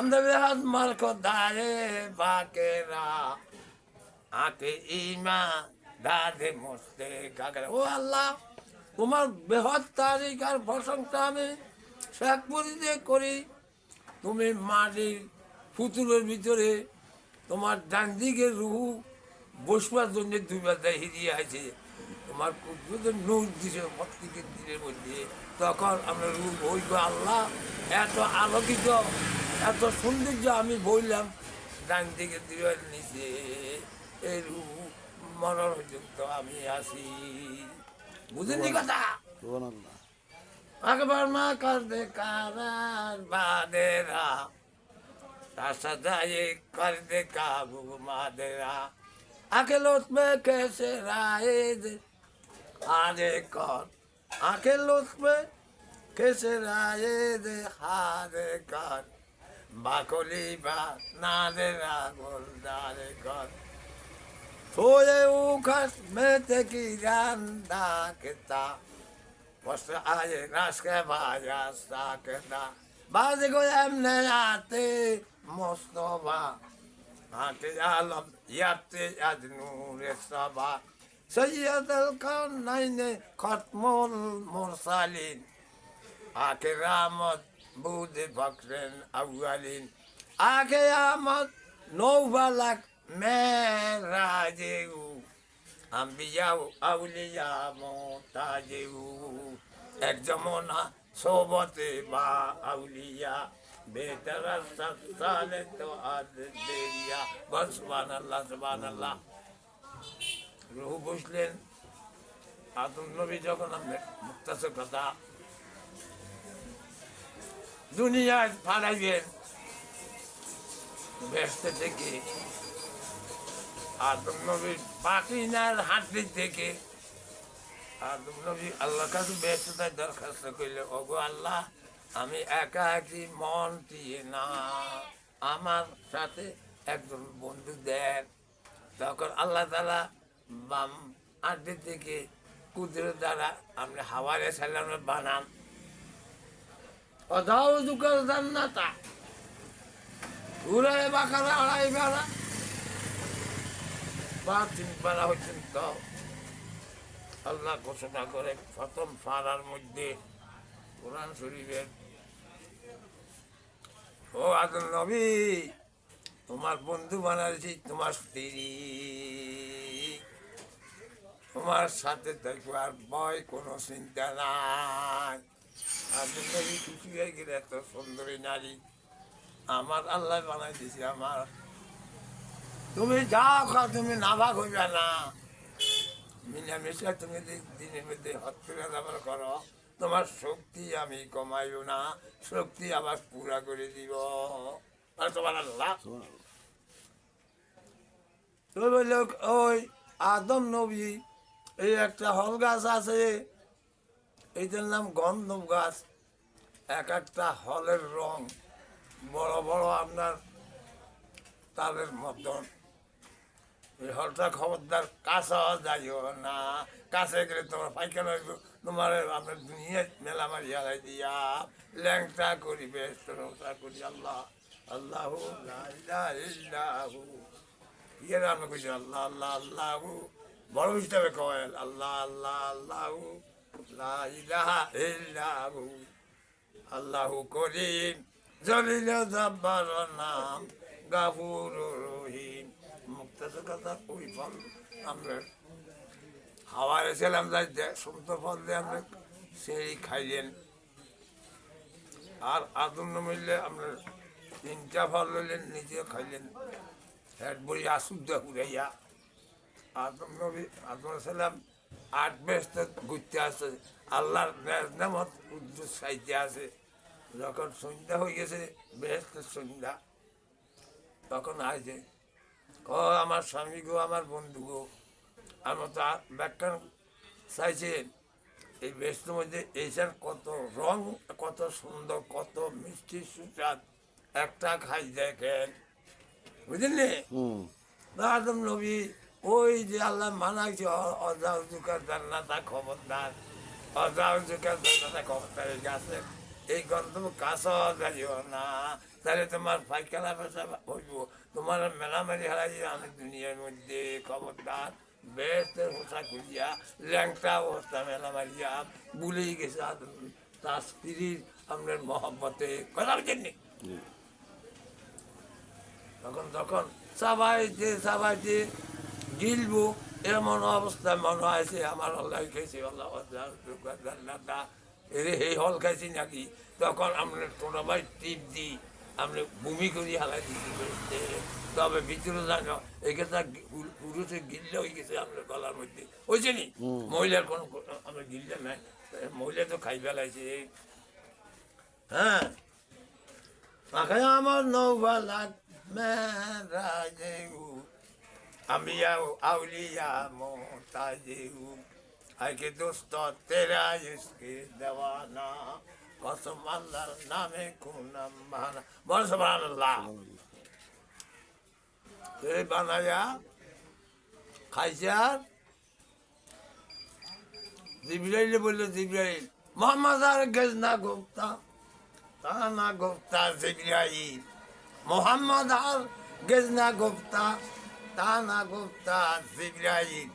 হাত মার খোদারে বাকেরা আকে ইমা দাদে মস্তে গাগরে ও আল্লাহ তোমার বৃহৎ তারিখ আর প্রশংসা আমি শেখপুরি দিয়ে করি তুমি মাটির ফুতুরের ভিতরে তোমার ডান দিকে রুহু বসবার জন্য দুইবার হিরিয়ে আছে তোমার কুদ্রুতের নূর দিছে প্রত্যেকের দিনের মধ্যে তখন আমরা ওই গো আল্লাহ এত আলোকিত এত সৌন্দর্য আমি বললাম ডান দিকে দিবার নিচে এর মনোরযুক্ত আমি আসি বুঝেননি কথা? আকবর মা কর দে কারার বাদেরা তার সাথে কর দে কাবু মাদেরা। আকেল উসমে কেসে রায়ে আরে কর। আকেল উসমে কেসে রায়ে দে হারে কর। বাকলি ভাত নারে রাগল দারে ঘর। থোড়ে উখাস মেতে কি রান্দা কেতা বসে আয়ে রাসকে ভাজাস কেতা বাজে গো এমনে রাতে মোস্তফা হাতে আলম, ইয়াতে আজ নূরে সবা سيد القرنين ختم المرسلين أكرام الدين budi bakren avvalin. Ake yamat novalak, merajeu. আম্বিয়াও আউলিয়া মোতাজেউ এক জমনা সোবতে বা আউলিয়া বেতার সালে তো আদ দেরিয়া বল সুবান আল্লাহ সুবান আল্লাহ রুহু বসলেন আদম নবী যখন মুক্তাসের কথা দুনিয়ায় ফাড়াইবেন ব্যস্ত থেকে, আদম নবীর পাকিনার হাঁটি থেকে, আদম নবী আল্লাহ কাছে ব্যস্ততায় দরখাস্ত করলে ওগো আল্লাহ, আমি একা একই মন দিয়ে না। আমার সাথে একজন বন্ধু দেন। তখন আল্লাহ তালা বাম আড্ডি থেকে কুদরত দ্বারা আমরা হাওয়ারে সালামে বানাম অধাও দুকাল জান্নাতা। ঘুরে বাঁকারা, আড়াই বেড়া বা তিনি বেলা হচ্ছেন তো। আল্লাহ ঘোষণা করে, প্রথম ফাড়ার মধ্যে কোরআন শরীফের, ও আদম নবী, তোমার বন্ধু বানাইছি তোমার স্ত্রী। তোমার সাথে দেখব আর ভয় কোনো চিন্তা নাই। এত সুন্দরী নারী আমার আল্লাহ বানাই দিয়েছি আমার। তুমি যাও খা, তুমি হইবে না। তুমি দিনের মধ্যে ব্যবহার করো। তোমার শক্তি আমি কমাইব না, শক্তি আবার পুরা করে দিব। আর তোমার আল্লাহ। বললে, ওই আদম নবী, এই একটা হল গাছ আছে এইটার নাম গন্ধব গাছ। এক একটা হলের রং বড় বড় আপনার তাদের মতন। এই হলটা খবরদার কাছে যাইও না। কাছে গেলে তোমার পাইখানা তোমার আপনার দুনিয়া মেলা মারি হারাই দিয়া ল্যাংটা করিবে স্তরতা করি আল্লাহ। আল্লাহ ইয়ে রান্না আল্লাহ আল্লাহ আল্লাহ। বড় হিসাবে কয় আল্লাহ আল্লাহ আল্লাহ। আল্লাহু করিম। জলিল জব্বার নাম। গাফুর রহিম। মুক্তাসের কথা ওই ফল আমরা হাওয়ার ছিলাম যাই সমুদ্র ফল দিয়ে আমরা সেই খাইলেন। আর আদম মিললে আমরা তিনটা ফল লইলেন নিজে খাইলেন। হেড বই আসুদ্ধ ঘুরাইয়া আদম নবী, আদম আট ব্যস্ত ঘুরতে আসে। আল্লাহর নামত উদ্দুত সাইতে আছে যখন সন্ধ্যা হয়ে গেছে ব্যস্ত সন্ধ্যা। তখন আসে ও আমার স্বামী গো আমার বন্ধু গো আমার তো ব্যাখ্যান চাইছেন এই ব্যস্তের মধ্যে এইসার কত রং কত সুন্দর কত মিষ্টি সুস্বাদ। একটা খাই দেখেন। বুঝলেন আদম নবী ওই যে আল্লাহ মানাইছে অজাউ জুকার জান্নাতা খবরদার। অজাউ জুকার জান্নাতা খবরদার এই গাছে এই গন্তব্য কাছে যাইও না। তাহলে তোমার পাইখানা পেশা হইব তোমার মেলামেলি হারাই আমি দুনিয়ার মধ্যে খবরদার বেস্তের পোশাক খুঁজিয়া ল্যাংটা অবস্থা মেলা মারিয়া ভুলেই গেছে তার স্ত্রীর আপনার মহব্বতে কথা বলছেন? তখন তখন সবাইতে সবাইতে গিলবো এমন অবস্থা মনে হয়েছে আমার আল্লাহ খাইছে আল্লাহ এরে এই হল খাইছি নাকি তখন আমরা টোনা ভাই টিপ দিই আমরা বমি করি হালাই দিচ্ছি তবে ভিতরে জানো এখানটা পুরুষে গিল্লে হয়ে গেছে আপনার গলার মধ্যে। হয়েছে নি? মহিলার কোনো আমরা গিল্লে নাই। মহিলা তো খাই ফেলাইছে। হ্যাঁ? আমার নৌবালা মেরাজেউ আমিয়া আউলিয়া মোতাজেউ আগে দোস্ত, তেরা ইসকে দেওয়ানা। কসম আল্লাহর নামে কুনাম বাহানা বল সুবহানাল্লাহ এই বানায়া খাইছার জিব্রাইলে বলল, জিব্রাইল, মোহাম্মদ আর গজনা গুপ্তা? তানা গুপ্তা জিব্রাইল, মোহাম্মদ আর তানা Gupta. Tana Gupta Zibrail.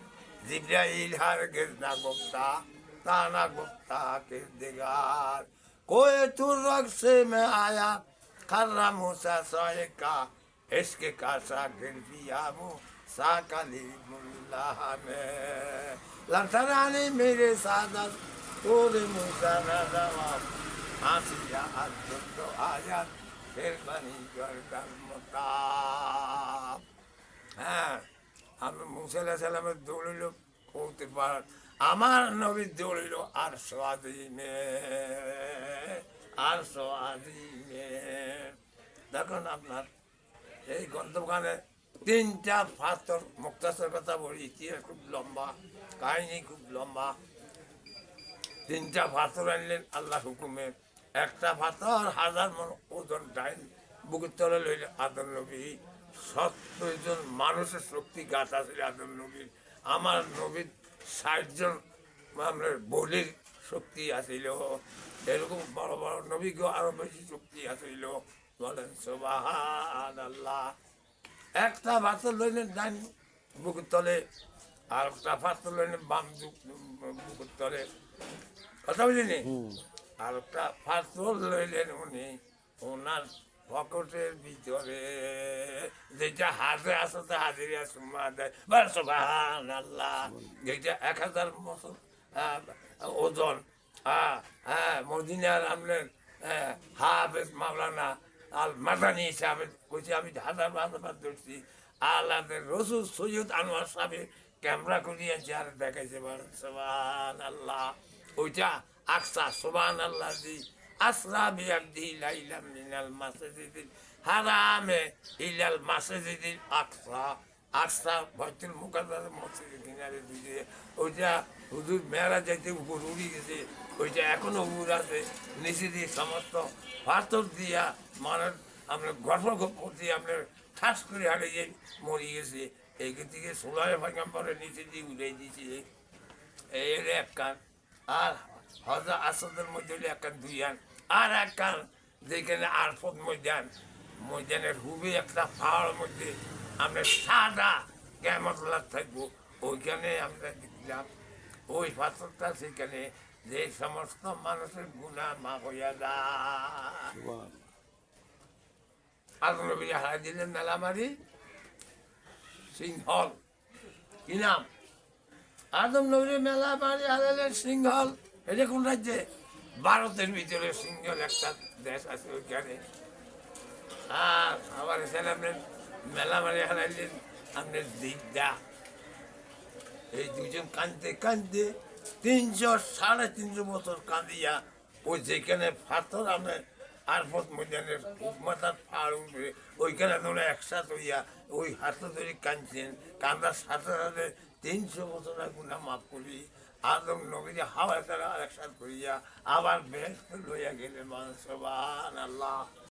Zibrail hargiz na Gupta. Tana Gupta kirdigar. Koye turrak se me aya. Karra Musa soyka. Eski kasa girdiyamu. Sakali mullah me. Lantarani mere sadat. Tore Musa nadavam. Asiya addudu ayat. Firmani görgel mutab. হ্যাঁ আমি মুসাল্লাহ সাল্লামের দৌড়িল করতে পার, আমার নবীর দৌড়িল আর স্বাধীনে আর স্বাধীনে দেখুন আপনার, এই গ্রন্থখানে তিনটা ফাস্তর মুক্তাসের কথা বলি, ইতিহাস খুব লম্বা, কাহিনী খুব লম্বা। তিনটা পাথর আনলেন আল্লাহ হুকুমে। একটা পাথর হাজার মন ওজন ডাইন বুকের তলে লইলেন আদর নবী। সত্তর জন মানুষের শক্তি গাছ আছে আদর নবীর। আমার নবীর ষাট জন আমরা বলির শক্তি আছিল। এরকম বড় বড় নবীকেও আরও বেশি শক্তি আছিল। বলেন সোবাহান আল্লাহ একটা পাথর লইলেন ডাইন বুকের তলে আর একটা পাথর লইলেন বাম বুকের তলে। কথা বুঝিনি আর একটা পাথর লইলেন উনি ওনার পকেটের ভিতরে। যেটা হাতে আছে তা হাজিরা সুমা দেয় বাস সুবহান আল্লাহ যেটা এক হাজার বছর ওজন হ্যাঁ হ্যাঁ মদিনার আহ, হাফেজ মাওলানা আল মাদানি সাহেব কইছে আমি হাজার হাজার ধরছি। আল্লাহ রসুল সৈয়দ আনোয়ার সাহেব ক্যামেরা করিয়েছে আর দেখাইছে সোবান আল্লাহ ওইটা আকসা সোবান আল্লাহ দি আসরা বিয়াবদি লাইলাম মিনাল মাসজিদিল হারামে ইলাল মাসজিদিল আকসা। আকসা বাইতুল মুকাদ্দাস মসজিদের কিনারে দিকে। ওইটা হুজুর মেয়েরা যাইতে উপর উড়ি গেছে। ওইটা এখনও উপর আছে। নিচে দিয়ে সমস্ত পাথর দিয়া মানুষ আমরা গর্ব করছি আপনার ঠাস করে হারিয়ে মরে গেছে। এই থেকে সোলারে ভাঙাম পরে নিচে দিয়ে উড়ে দিয়েছে এই এক কান। আর হজা আসাদের মধ্যে হলো এক কান দুই আন আর এক কান যেখানে আরফত ময়দান। ময়দানের হুবে একটা পাহাড়ের মধ্যে আমরা সাদা ক্যামতলা থাকব। ওইখানে আমরা দেখলাম ওই পাথরটা সেখানে যে সমস্ত মানুষের গুণা মা হইয়া যায়। হারাই দিলেন মেলামারি সিংহল। কি নাম? আদম নবী মেলা মারি হারালেন সিংহল। এটা কোন রাজ্যে ভারতের ভিতরে সিংহল একটা দেশ আছে ওইখানে। আর আবার এখানে আপনার মেলা মারি হারাইলেন আপনার দিকদা এই দুজন কাঁদতে কাঁদতে তিনশো, সাড়ে তিনশো বছর কাঁদিয়া ওই যেখানে পাথর আমরা আরফত ময়দানের মাথার পাহাড় উঠবে ওইখানে তোমরা একসাথে হইয়া ওই হাতে ধরে কাঁদছেন। কান্দার সাথে সাথে তিনশো বছর গুণা মাফ করি। আদম নবীরে হাওয়া তারা একসাথে করিয়া আবার বেশ লইয়া গেলে মানুষ আল্লাহ